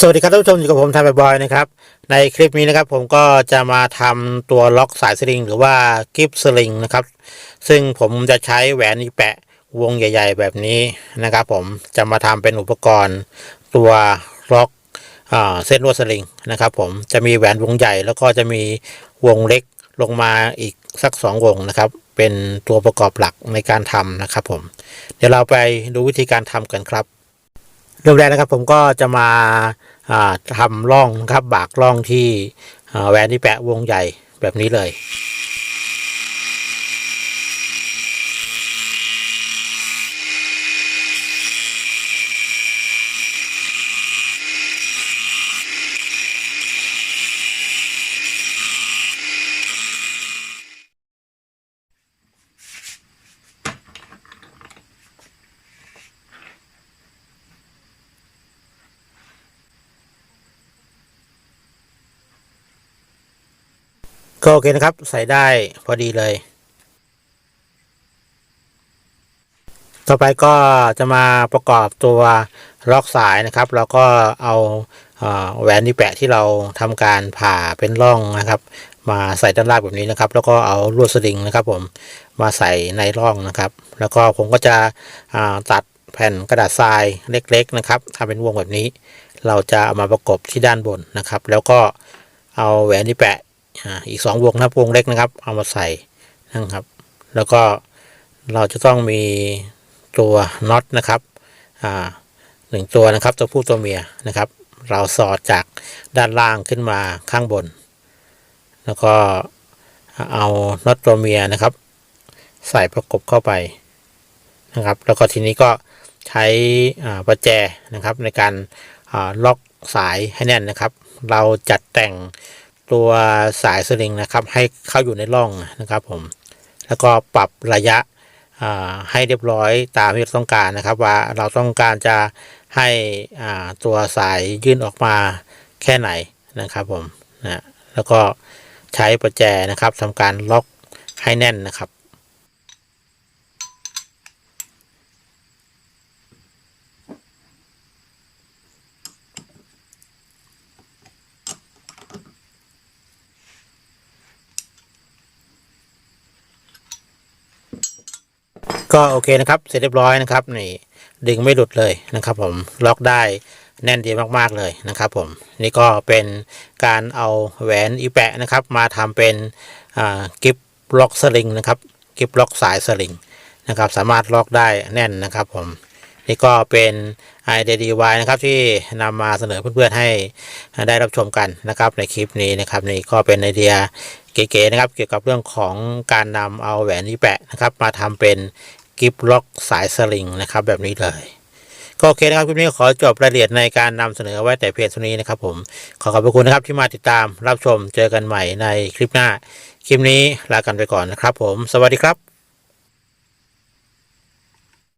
สวัสดีครับท่านผู้ชมอยู่กับผมทำบอยนะครับ ในคลิปนี้นะครับผมก็จะมาทำตัวล็อกสายสลิง หรือว่ากิฟสลิงนะครับ ซึ่งผมจะใช้แหวนอีแปะวงใหญ่ ๆ แบบนี้นะครับ ผมจะมาทำเป็นอุปกรณ์ตัวล็อกอ่าเส้นลวดสลิงนะครับ ผมจะมีแหวนวงใหญ่ แล้วก็จะมีวงเล็กลงมาอีกสักสองวงนะครับ เป็นตัวประกอบหลักในการทำนะครับ ผมเดี๋ยวเราไปดูวิธีการทำกันครับ เริ่มแรกนะครับผมก็จะมาทำร่องครับบากร่องที่แหวนที่แปะวงใหญ่แบบนี้เลย ก็โอเคนะครับ ใส่ได้พอดีเลย ต่อไปก็จะมาประกอบตัวล็อกสายนะครับ แล้วก็เอาแหวนที่แปะที่เราทำการผ่าเป็นร่องนะครับ มาใส่ด้านล่างแบบนี้นะครับ แล้วก็เอาลวดสลิงนะครับ ผมมาใส่ในร่องนะครับ แล้วก็ผมก็จะตัดแผ่นกระดาษทรายเล็ก ๆ นะครับทำเป็นวงแบบนี้ เราจะเอามาประกบที่ด้านบนนะครับ แล้วก็เอาแหวนที่แปะ อีกสองวงนะครับวงเล็กนะครับ เอามาใส่นะครับ แล้วก็เราจะต้องมีตัวน็อตนะครับหนึ่งตัวนะครับ ตัวผู้ตัวเมียนะครับ เราสอดจากด้านล่างขึ้นมาข้างบน แล้วก็เอาน็อตตัวเมียนะครับ ใส่ประกบเข้าไปนะครับ แล้วก็ทีนี้ก็ใช้ประแจนะครับในการล็อกสายให้แน่นนะครับ เราจัดแต่ง ตัวสายสลิงนะครับ ให้เข้าอยู่ในร่องนะครับผมแล้วก็ปรับระยะให้เรียบร้อยตามที่เราต้องการนะครับ ว่าเราต้องการจะให้ตัวสายยื่นออกมาแค่ไหนนะครับผมนะแล้วก็ใช้ประแจนะครับทำการล็อกให้แน่นนะครับ ก็โอเคนะครับ เสร็จเรียบร้อยนะครับนี่ดึงไม่หลุดเลยนะครับ ผมล็อกได้แน่นดีมากๆเลยนะครับ ผมนี่ก็เป็นการเอาแหวนอีแปะนะครับ มาทำเป็นกิฟล็อกสลิงนะครับกิฟล็อกสายสลิงนะครับ สามารถล็อกได้แน่นนะครับ ผมนี่ก็เป็นไอเดียดีวนะครับที่นำมาเสนอเพื่อนๆให้ได้รับชมกันนะครับ ในคลิปนี้นะครับนี่ก็เป็นไอเดียเก๋ๆนะครับ เกี่ยวกับเรื่องของการนำเอาแหวนอีแปะนะครับ มาทำเป็น กิฟล็อกสายสลิงนะครับ แบบนี้เลย ก็โอเคนะครับ คลิปนี้ขอจบรายละเอียดในการนำเสนอไว้แต่เพียงเท่านี้นะครับผม ขอขอบพระคุณนะครับที่มาติดตามรับชมเจอกันใหม่ในคลิปหน้า คลิปนี้ลากันไปก่อนนะครับผม สวัสดีครับ